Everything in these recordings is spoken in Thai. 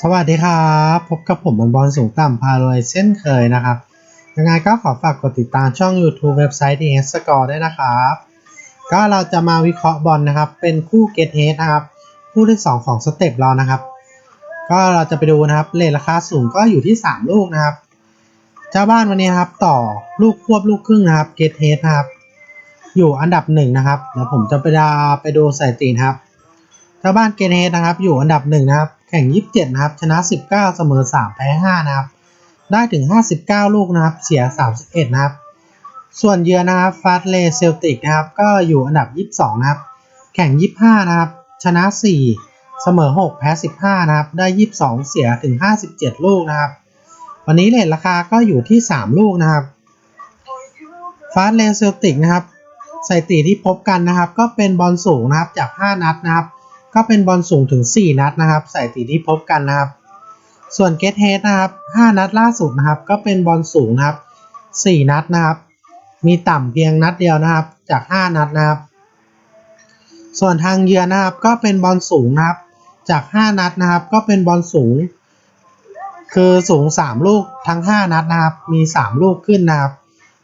สวัสดีครับ พบกับผมบอลบอลสูงต่ำพารวยเช่นเคยนะครับ ยังไงก็ขอฝากกดติดตามช่อง YouTube เว็บไซต์ DS c o r e ด้วยนะครับ ก็เราจะมาวิเคราะห์บอลนะครับ เป็นคู่ Get Head นะครับ คู่ที่ 2 ของสเต็ปเรานะครับ ก็เราจะไปดูนะครับเลทราคาสูงก็อยู่ที่ 3 ลูกนะครับเจ้าบ้านวันนี้ครับต่อลูกควบลูกครึ่งนะครับ Get Head นะครับ อยู่อันดับหนึ่งนะครับเดี๋ยวผมจะไปดาไปดูสถิตินะครับ เจ้าบ้านเกนเฮดนะครับ อยู่อันดับหนึ่งนะครับ แข่ง 27 นะครับ ชนะ 19 เสมอ 3 แพ้ 5 นะครับ ได้ถึง 59 ลูกนะครับ เสีย 31 นะครับ ส่วนเยือนนะครับฟาสเลเซลติกนะครับ ก็อยู่อันดับ 22 นะครับ แข่ง 25 นะครับ ชนะ 4 เสมอ 6 แพ้ 15 นะครับ ได้ 22 เสียถึง 57 ลูกนะครับ วันนี้เลทราคาก็อยู่ที่ 3 ลูกนะครับฟาสเลเซลติกนะครับสถิติที่พบกันนะครับ ก็เป็นบอลสูงนะครับจาก 5 นัดนะครับ ก็เป็นบอลสูงถึง 4 นัดนะครับสถิติที่พบกันนะครับ ส่วนเกตเฮดนะครับ 5 นัดล่าสุดนะครับ ก็เป็นบอลสูงนะครับ 4 นัดนะครับ มีต่ำเพียงนัดเดียวนะครับจาก 5 นัดนะครับ ส่วนทางเยือนนะครับก็เป็นบอลสูงนะครับ จาก 5 นัดนะครับ ก็เป็นบอลสูง คือสูง 3 ลูกทั้ง 5 นัดนะครับ มี 3 ลูกขึ้นนะครับ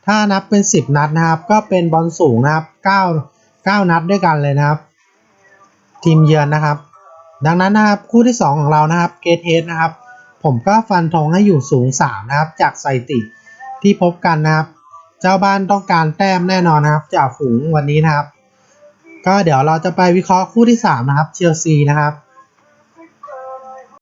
ถ้านับเป็น 10 นัดนะครับ ก็เป็นบอลสูงนะครับ 9 9 นัดด้วยกันเลยนะครับ ทีมเยือนนะครับ ดังนั้นนะครับคู่ที่ 2 ของเรานะครับเกตเฮดนะครับ ผมก็ฟันธงให้อยู่สูง 3 นะครับ จากสถิติที่พบกันนะครับ เจ้าบ้านต้องการแต้มแน่นอนนะครับ จากฝูงวันนี้นะครับ ก็เดี๋ยวเราจะไปวิเคราะห์คู่ที่ 3 นะครับเชลซีนะครับ